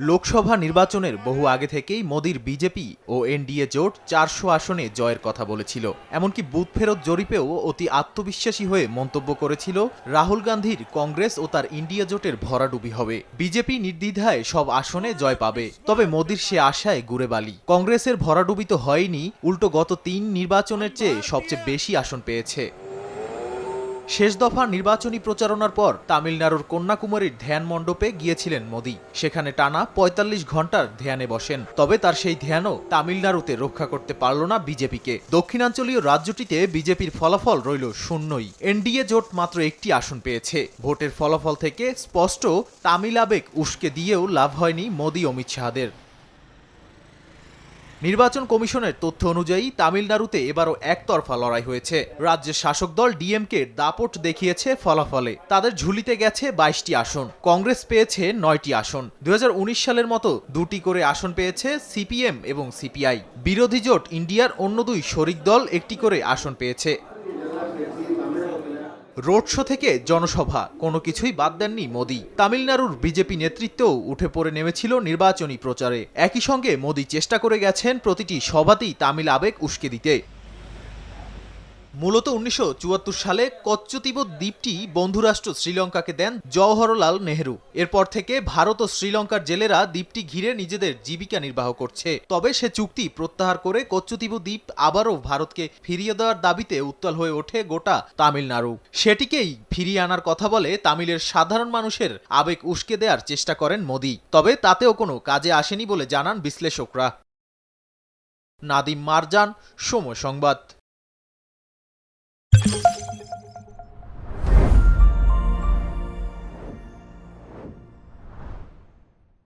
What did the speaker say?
লোকসভা নির্বাচনের বহু আগে থেকেই মোদির বিজেপি ও এনডিএ জোট চারশো আসনে জয়ের কথা বলেছিল। এমনকি বুথ ফেরত জরিপেও অতি আত্মবিশ্বাসী হয়ে মন্তব্য করেছিল, রাহুল গান্ধীর কংগ্রেস ও তার ইন্ডিয়া জোটের ভরাডুবি হবে। বিজেপি নির্দ্বিধায় সব আসনে জয় পাবে। তবে মোদির সে আশায় গুড়ে বালি। কংগ্রেসের ভরাডুবি তো হয়নি, উল্টো গত তিন নির্বাচনের চেয়ে সবচেয়ে বেশি আসন পেয়েছে। শেষ দফা নির্বাচনী প্রচারণার পর তামিলনাড়ুর কন্যাকুমারীর ধ্যান মণ্ডপে গিয়েছিলেন মোদি। সেখানে টানা ৪৫ ঘণ্টার ধ্যানে বসেন। তবে তার সেই ধ্যানও তামিলনাড়ুতে রক্ষা করতে পারল না বিজেপিকে। দক্ষিণাঞ্চলীয় রাজ্যটিতে বিজেপির ফলাফল রইল শূন্যই। এনডিএ জোট মাত্র একটি আসন পেয়েছে। ভোটের ফলাফল থেকে স্পষ্ট তামিল আবেগ উস্কে দিয়েও লাভ হয়নি মোদি অমিত শাহদের। নির্বাচন কমিশনের তথ্য অনুযায়ী তামিলনাড়ুতে এবারও একতরফা লড়াই হয়েছে। রাজ্যের শাসক দল ডিএমকে দাপট দেখিয়েছে ফলাফলে। তাদের ঝুলিতে গেছে বাইশটি আসন। কংগ্রেস পেয়েছে নয়টি আসন। দুহাজার উনিশ সালের মতো দুটি করে আসন পেয়েছে সিপিএম এবং সিপিআই। বিরোধী জোট ইন্ডিয়ার অন্য দুই শরিক দল একটি করে আসন পেয়েছে। রোড শো থেকে জনসভা, কোনো কিছুই বাদ দেননি মোদি। তামিলনাড়ুর বিজেপি নেতৃত্বও উঠে পড়ে নেমেছিল নির্বাচনী প্রচারে। একই সঙ্গে মোদি চেষ্টা করে গেছেন প্রতিটি সভাতেই তামিল আবেগ উস্কে দিতে। মূলত উনিশশো চুয়াত্তর সালে কচ্চতীব দ্বীপটি বন্ধুরাষ্ট্র শ্রীলঙ্কাকে দেন জওহরলাল নেহেরু। এরপর থেকে ভারত ও শ্রীলঙ্কার জেলেরা দ্বীপটি ঘিরে নিজেদের জীবিকা নির্বাহ করছে। তবে সে চুক্তি প্রত্যাহার করে কচ্চতীব দ্বীপ আবারও ভারতকে ফিরিয়ে দেওয়ার দাবিতে উত্তাল হয়ে ওঠে গোটা তামিলনাড়ু। সেটিকেই ফিরিয়ে আনার কথা বলে তামিলের সাধারণ মানুষের আবেগ উস্কে দেওয়ার চেষ্টা করেন মোদি। তবে তাতেও কোনো কাজে আসেনি বলে জানান বিশ্লেষকরা। নাদিম মারজান, সময় সংবাদ।